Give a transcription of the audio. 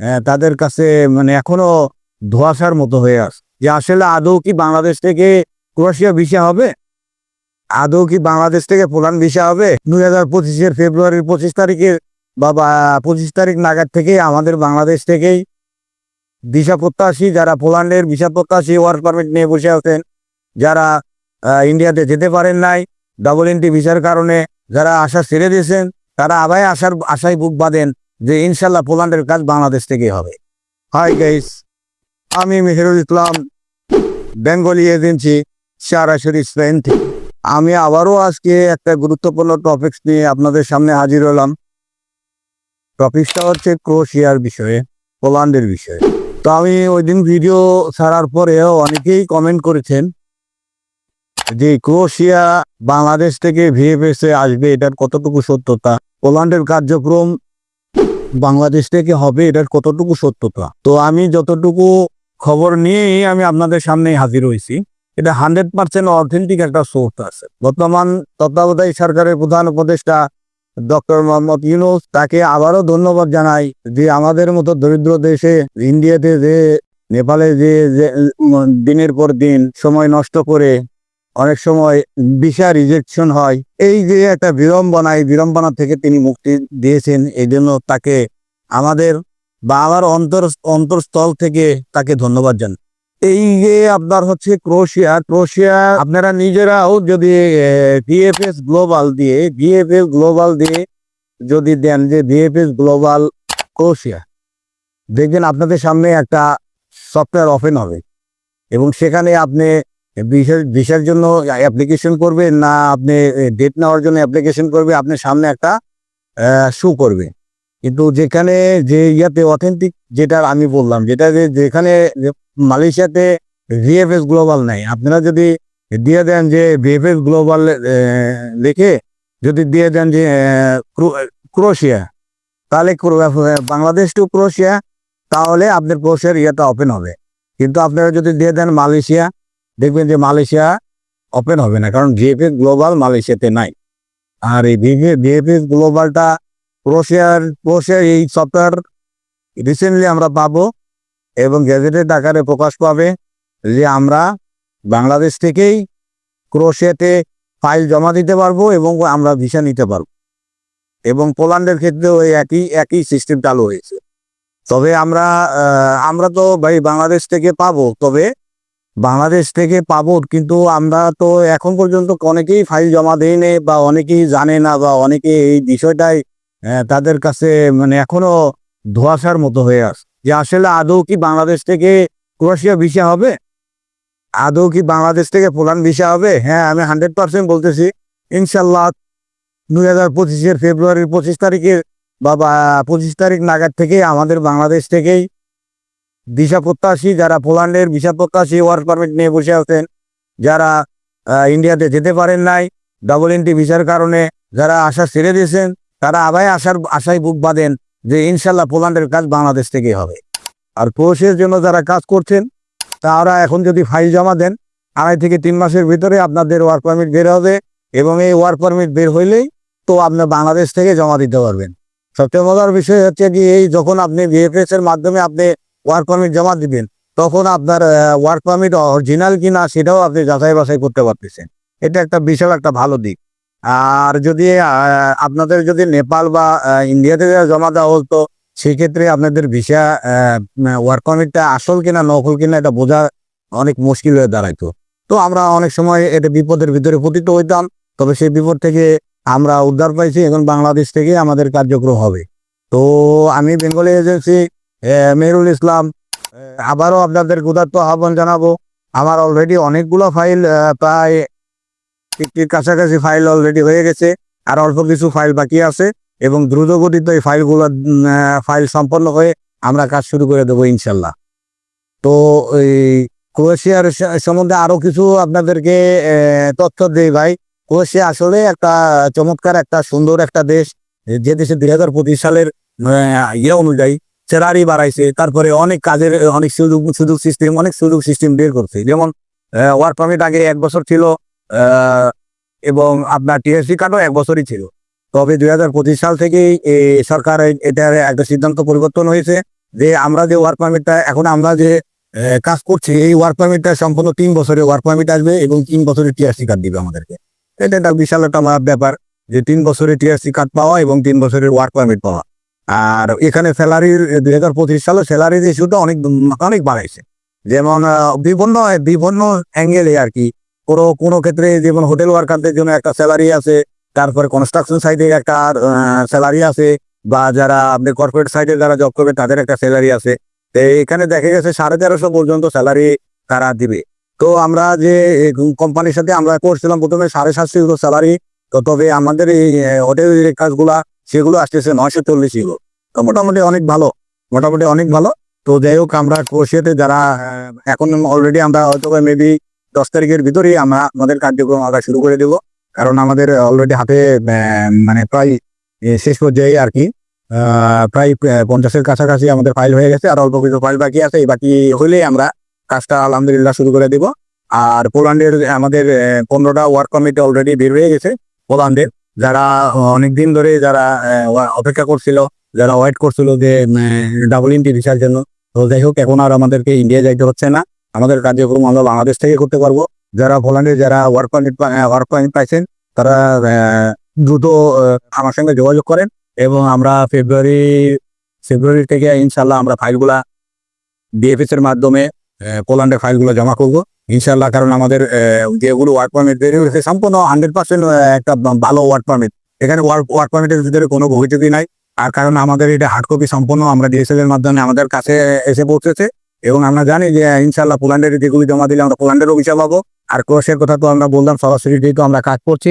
আহ, তাদের কাছে মানে এখনও ধোয়াশার মতো হয়ে আছে। যে আসলে আদৌ কি বাংলাদেশ থেকে ক্রোয়েশিয়া ভিসা হবে? আদৌ কি বাংলাদেশ থেকে পোল্যান্ড ভিসা হবে? দুই হাজার পঁচিশের ফেব্রুয়ারির পঁচিশ তারিখে বা পঁচিশ তারিখ নাগাদ থেকে আমাদের বাংলাদেশ থেকেই ভিসা প্রত্যাশী যারা পোল্যান্ডের ভিসা প্রত্যাশী ওয়ার্ক পারমিট নিয়ে বসে আছেন যারা ইন্ডিয়াতে যেতে পারেন নাই ডাবল এন্ট্রি ভিসার কারণে যারা আশা ছেড়ে দিয়েছেন তারা আবার আশার আশায় বুক বাঁধেন। যে ইনশাল্লাহ পোল্যান্ডের কাজ বাংলাদেশ থেকে হবে। হাই গাইস আমি মেহেরুল ইসলাম, বেঙ্গলি এজেন্সি সরাসরি স্পেন থেকে। আমি আবারও আজকে একটা গুরুত্বপূর্ণ টপিক্স নিয়ে আপনাদের সামনে হাজির হলাম। টপিকসটা হচ্ছে ক্রোশিয়ার বিষয়ে, পোল্যান্ডের বিষয়ে। তো আমি ওই দিন ভিডিও ছাড়ার পরেও অনেকেই কমেন্ট করেছেন যে ক্রোশিয়া বাংলাদেশ থেকে ভিএফএসে আসবে, এটার কতটুকু সত্যতা? পোল্যান্ডের কার্যক্রম বাংলাদেশ থেকে হবে এটার কতটুকু সত্যতা? তো আমি যতটুকু খবর নিয়েই আমি আপনাদের সামনে হাজির হয়েছি এটা হান্ড্রেড পার্সেন্ট অথেন্টিক একটা সোর্স আছে। বর্তমান তত্ত্বাবধায়ক সরকারের প্রধান উপদেষ্টা ডক্টর মোহাম্মদ ইউনুস তাকে আবারও ধন্যবাদ জানাই যে আমাদের মতো দরিদ্র দেশে ইন্ডিয়াতে যে নেপালে যে, দিনের পর দিন সময় নষ্ট করে অনেক সময় ভিসা রিজেকশন হয়। এই যে একটা বিড়ম্বনা, এই বিড়ম্বনা থেকে তিনি মুক্তি দিয়েছেন এই জন্য তাকে আমাদের বা আমার অন্তর, অন্তরস্থল থেকে তাকে ধন্যবাদ জানাই। এই যে আপনার হচ্ছে ক্রোশিয়া ক্রোশিয়া আপনারা নিজেরাও যদি ভিএফএস গ্লোবাল দিয়ে ভিএফএস গ্লোবাল দিয়ে যদি দেন যে ভিএফএস গ্লোবাল ক্রোশিয়া, দেখবেন আপনাদের সামনে একটা সফটওয়্যার ওপেন হবে। এবং সেখানে আপনি ভিসার জন্য অ্যাপ্লিকেশন করবেন না আপনি ডেট নেওয়ার জন্য অ্যাপ্লিকেশন করবে আপনার সামনে একটা শু করবে। কিন্তু যেখানে যে ইয়াতে অথেন্টিক যেটা আমি বললাম, যেটা যে, যেখানে মালয়েশিয়াতে ভিএফএস গ্লোবাল নাই, আপনারা যদি দিয়ে দেন যে ভিএফএস গ্লোবাল লিখে যদি দিয়ে দেন যে ক্রো- ক্রোশিয়া, তাহলে বাংলাদেশ টু ক্রোশিয়া, তাহলে আপনার ক্রোশিয়ার ইয়েটা ওপেন হবে। কিন্তু আপনারা যদি দিয়ে দেন মালয়েশিয়া দেখবেন যে মালয়েশিয়া ওপেন হবে না, কারণ ভিএফএস গ্লোবাল মালয়েশিয়াতে নাই। আর এই ভিএফএস গ্লোবালটা ক্রোশিয়ার ক্রোশিয়ার এই সফটওয়্যার রিসেন্টলি আমরা পাবো এবং গ্যাজেটেড আকারে প্রকাশ পাবে যে আমরা বাংলাদেশ থেকেই ক্রোশিয়াতে ফাইল জমা দিতে পারব এবং আমরা ভিসা নিতে পারব। এবং পোল্যান্ডের ক্ষেত্রেও এই একই একই সিস্টেম চালু হয়েছে। তবে আমরা আমরা তো ভাই বাংলাদেশ থেকে পাবো, তবে বাংলাদেশ থেকে পাবো, কিন্তু আমরা তো এখন পর্যন্ত অনেকেই ফাইল জমা দেয়নি বা অনেকেই জানে না বা অনেকে এই বিষয়টাই তাদের কাছে মানে এখনও ধোয়াশার মতো হয়ে আছে যে আসলে আদৌ কি বাংলাদেশ থেকে ক্রোয়েশিয়া ভিসা হবে? আদৌ কি বাংলাদেশ থেকে পোল্যান্ড ভিসা হবে? হ্যাঁ আমি হান্ড্রেড পার্সেন্ট বলতেছি, ইনশাল্লাহ দুই হাজার পঁচিশের ফেব্রুয়ারির পঁচিশ তারিখে বা, বা- পঁচিশ তারিখ নাগাদ থেকে আমাদের বাংলাদেশ থেকেই ভিসা প্রত্যাশী, যারা পোল্যান্ডের ভিসা প্রত্যাশী ওয়ার্ক পারমিট নিয়ে বসে আছেন, যারা ইন্ডিয়াতে যেতে পারেন নাই ডাবল এন্ট্রি ভিসার কারণে যারা আশা ছেড়ে দিয়েছেন, তারা আবার আশার, আশায় বুক বাঁধেন যে ইনশাল্লাহ পোল্যান্ডের কাজ বাংলাদেশ থেকেই হবে। আর ক্রোশের জন্য যারা কাজ করছেন, তারা এখন যদি ফাইল জমা দেন, আড়াই থেকে তিন মাসের ভিতরে আপনাদের ওয়ার্ক পারমিট বের হবে এবং এই ওয়ার্ক পারমিট বের হইলেই তো আপনার বাংলাদেশ থেকে জমা দিতে পারবেন। সবচেয়ে মজার বিষয় হচ্ছে কি, এই যখন আপনি ভিএফএস এর মাধ্যমে আপনি ওয়ার্ক পারমিট জমা দিবেন, তখন আপনার ওয়ার্ক পারমিট অরিজিনাল কিনা সেটাও আপনি যাচাই বাছাই করতে পারতেছেন। এটা একটা বিশাল একটা ভালো দিক। আর যদি আপনাদের যদি নেপাল বা ইন্ডিয়াতে জমা দেওয়া হতো, সেক্ষেত্রে আপনাদের ভিসা ওয়ার্ক পারমিটটা আসল কিনা, নকল কিনা, এটা বোঝা অনেক মুশকিল হয়ে দাঁড়াইতো। তো আমরা অনেক সময় এটা বিপদের ভিতরে পতিত হইতাম, তবে সেই বিপদ থেকে আমরা উদ্ধার পাইছি, এখন বাংলাদেশ থেকে আমাদের কার্যক্রম হবে। তো আমি বেঙ্গলি এজেন্সি মেহরুল ইসলাম আবারও আপনাদের উদাত্ত আহ্বান জানাব। আমার অলরেডি অনেকগুলো ফাইল প্রায় ফিফটির কাছাকাছি ফাইল অলরেডি হয়ে গেছে, আর অল্প কিছু ফাইল বাকি আছে, এবং দ্রুত গতিতে এই ফাইলগুলো ফাইল সম্পন্ন হয়ে আমরা কাজ শুরু করে দেবো ইনশাল্লাহ। তো এই ক্রোয়েশিয়ার সম্বন্ধে আরও কিছু আপনাদেরকে তথ্য দেই ভাই। ক্রোয়েশিয়া আসলে একটা চমৎকার, একটা সুন্দর একটা দেশ। যে দেশে দুই হাজার পঁচিশ সালের ইয়ে অনুযায়ী স্যালারি বাড়াইছে, তারপরে অনেক কাজের, অনেক সুযোগ সুযোগ সিস্টেম অনেক সুযোগ সিস্টেম বের করছে। যেমন ওয়ার্ক পারমিট আগে এক বছর ছিল এবং আপনার টিএসসি কার্ডও এক বছরই ছিল। তবে দুই হাজার পঁচিশ সাল থেকেই সরকার এটার একটা সিদ্ধান্ত পরিবর্তন হয়েছে যে আমরা যে ওয়ার্ক পারমিটটা এখন আমরা যে কাজ করছি, এই ওয়ার্ক পারমিটটা সম্পূর্ণ তিন বছরে ওয়ার্ক পারমিট আসবে এবং তিন বছরের টিআরসি কার্ড দিবে আমাদেরকে। এটা একটা বিশাল একটা ব্যাপার যে তিন বছরে টিআরসি কার্ড পাওয়া এবং তিন বছরের ওয়ার্ক পারমিট পাওয়া। আর এখানে স্যালারির দুই হাজার পঁচিশ সালে স্যালারির ইস্যুটা অনেক অনেক বাড়াইছে। যেমন বিভিন্ন বিভিন্ন অ্যাঙ্গেলে আর কি, কোনো কোনো ক্ষেত্রে যেমন হোটেল ওয়ার্কারদের জন্য একটা স্যালারি আছে, তারপরে কনস্ট্রাকশন সাইডে একটা স্যালারি আছে, বা যারা আপনি কর্পোরেট সাইডে যারা জব করবে, তাদের একটা স্যালারি আছে। তো এখানে দেখা গেছে সাড়ে তেরোশো পর্যন্ত স্যালারি তারা দিবে। তো আমরা যে কোম্পানির সাথে আমরা করছিলাম প্রথমে সাড়ে সাতশো স্যালারি তো তবে আমাদের এই হোটেলের কাজগুলা সেগুলো আসতেছে নয়শো চল্লিশ ইউরো তো মোটামুটি অনেক ভালো, মোটামুটি অনেক ভালো। তো যাই হোক, আমরা ক্রোশিয়াতে যারা এখন অলরেডি আমরা হয়তো মেবি দশ তারিখের ভিতরেই আমরা আমাদের কার্যক্রম আমরা শুরু করে দেব। কারণ আমাদের অলরেডি হাতে মানে প্রায় শেষ পর্যায়ে আর কি। প্রায় পঞ্চাশের কাছাকাছি আমাদের ফাইল হয়ে গেছে, আর অল্প কিছু ফাইল বাকি আছে। বাকি হলেই আমরা কাজটা আলহামদুলিল্লাহ শুরু করে দেব। আর পোল্যান্ডের আমাদের পনেরোটা ওয়ার্ক কমিটি অলরেডি বের হয়ে গেছে পোল্যান্ডের যারা অনেক দিন ধরে যারা অপেক্ষা করছিল যারা ওয়েট করছিল যে ডাবল ইন্টি ভিসার জন্য। তো যাই হোক এখন আর আমাদেরকে ইন্ডিয়া যাইতে হচ্ছে না। আমাদের কার্যক্রম আমরা বাংলাদেশ থেকে করতে পারব। যারা পোল্যান্ডে যারা ওয়ার্ক পারমিট ওয়ার্ক পারমিট পাইছেন তারা দ্রুত আমার সঙ্গে যোগাযোগ করেন এবং আমরা ফেব্রুয়ারি ফেব্রুয়ারি থেকে ইনশাল্লাহ আমরা ফাইলগুলা ডিএফএস এর মাধ্যমে আহ, পোল্যান্ডে ফাইলগুলো জমা করব। ইনশাল্লাহ কারণ আমাদের যেগুলো ওয়ার্ক পারমিট বেরিয়ে হয়েছে সম্পূর্ণ হান্ড্রেড পার্সেন্ট একটা ভালো ওয়ার্ক পারমিট এখানে ওয়ার্ক পারমিটের ভিতরে কোনো ভবিষ্যৎই নাই। আর কারণ আমাদের এটা হার্ড কপি সম্পূর্ণ আমরা ডিএসএল এর মাধ্যমে আমাদের কাছে এসে পৌঁছেছে। এবং আমরা জানি যে ইনশাল্লাহ পোল্যান্ডের যেগুলি জমা দিলে আমরা পোল্যান্ডেরও ভিসা পাবো। আর ক্রোশের কথা তো আমরা বললাম, সরাসরি যেহেতু আমরা কাজ করছি